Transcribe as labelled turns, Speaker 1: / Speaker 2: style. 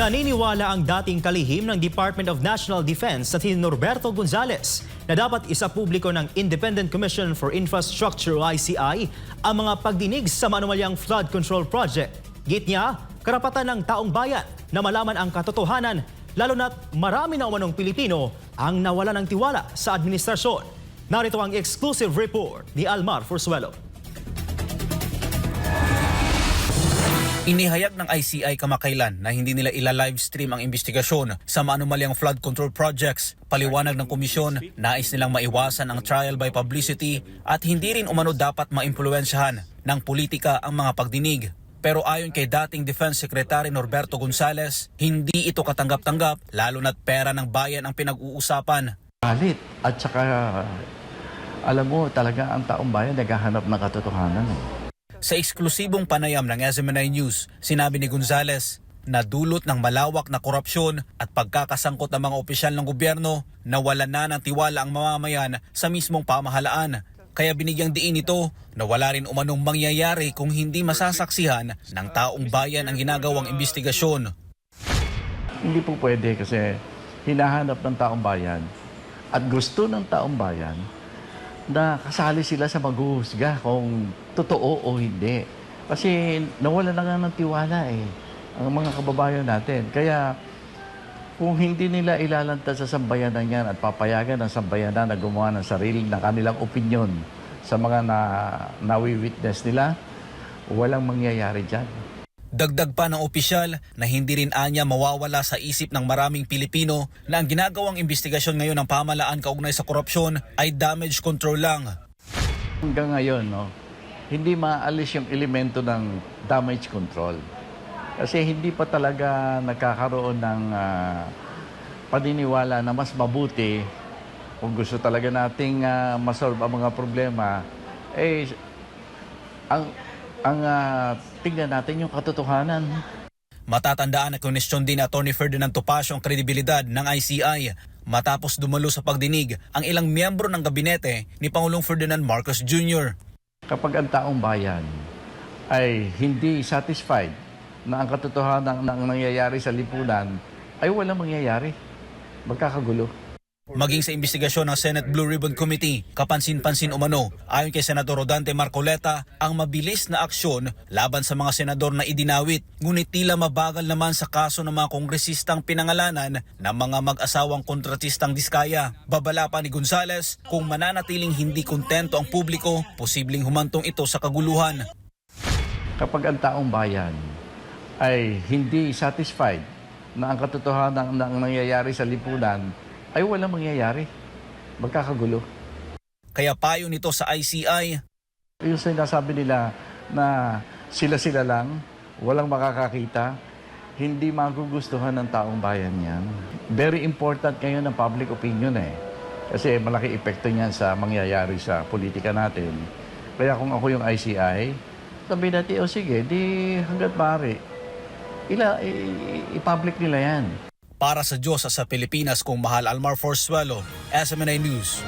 Speaker 1: Naniniwala ang dating kalihim ng Department of National Defense sa si Norberto Gonzales na dapat isa publiko ng Independent Commission for Infrastructure ICI ang mga pagdinig sa manumalyang flood control project. Git niya, karapatan ng taong bayan na malaman ang katotohanan lalo na't marami na umanong Pilipino ang nawala ng tiwala sa administrasyon. Narito ang exclusive report ni Almar Forsuelo.
Speaker 2: Inihayag ng ICI kamakailan na hindi nila ila-livestream ang investigasyon sa maanumalyang flood control projects. Paliwanag ng komisyon, nais nilang maiwasan ang trial by publicity at hindi rin umano dapat maimpluwensyahan ng politika ang mga pagdinig. Pero ayon kay dating Defense Secretary Norberto Gonzales, hindi ito katanggap-tanggap lalo na't pera ng bayan ang pinag-uusapan.
Speaker 3: Galit. At saka, alam mo, talaga ang taong bayan naghahanap ng katotohanan. eh.
Speaker 2: Sa eksklusibong panayam ng SMNI News, sinabi ni Gonzales na dulot ng malawak na korupsyon at pagkakasangkot ng mga opisyal ng gobyerno na wala na ng tiwala ang mamamayan sa mismong pamahalaan. Kaya binigyang diin ito na wala rin umanong mangyayari kung hindi masasaksihan ng taong bayan ang ginagawang investigasyon.
Speaker 3: Hindi po pwede kasi hinahanap ng taong bayan at gusto ng taong bayan na kasali sila sa maghuhusga kung totoo o hindi. Kasi nawala na nga ng tiwala eh, ang mga kababayan natin. Kaya kung hindi nila ilalantad sa sambayanan yan at papayagan ng sambayanan na gumawa ng sarili ng kanilang opinion sa mga na, nawi-witness nila, walang mangyayari dyan.
Speaker 2: Dagdag pa ng opisyal na hindi rin anya mawawala sa isip ng maraming Pilipino na ang ginagawang investigasyon ngayon ng pamalaan kaugnay sa korupsyon ay damage control lang.
Speaker 3: Hanggang ngayon, no, hindi maalis yung elemento ng damage control. Kasi hindi pa talaga nagkakaroon ng ah, paniniwala na mas mabuti kung gusto talaga nating ah, masolve ang mga problema, eh, ang, ang ah, tingnan natin yung katotohanan.
Speaker 2: Matatandaan na question din ni Atty. Ferdinand Topacio ang kredibilidad ng ICI matapos dumalo sa pagdinig ang ilang miyembro ng gabinete ni Pangulong Ferdinand Marcos Jr.
Speaker 3: Kapag ang taong bayan ay hindi satisfied na ang katotohanan ng nangyayari sa lipunan, ay walang mangyayari. Magkakagulo.
Speaker 2: Maging sa investigasyon ng Senate Blue Ribbon Committee, kapansin-pansin umano, ayon kay Senador Rodante Marcoleta, ang mabilis na aksyon laban sa mga senador na idinawit, ngunit tila mabagal naman sa kaso ng mga kongresistang pinangalanan ng mga mag-asawang kontratistang diskaya. Babala pa ni Gonzales, kung mananatiling hindi kontento ang publiko, posibleng humantong ito sa kaguluhan.
Speaker 3: Kapag ang taong bayan ay hindi satisfied na ang katotohanan ng nangyayari sa lipunan, ay walang mangyayari. Magkakagulo.
Speaker 2: Kaya payo nito sa ICI,
Speaker 3: Yung sinasabi nila na sila-sila lang, walang makakakita, hindi magugustuhan ng taong bayan yan. Very important ngayon ang public opinion eh. Kasi malaki epekto niyan sa mangyayari sa politika natin. Kaya kung ako yung ICI, sabi natin, o sige, di hanggat maaari, ila, i-public nila yan.
Speaker 2: Para sa Diyos sa Pilipinas kung mahal Almar Forsuelo, SMNA News.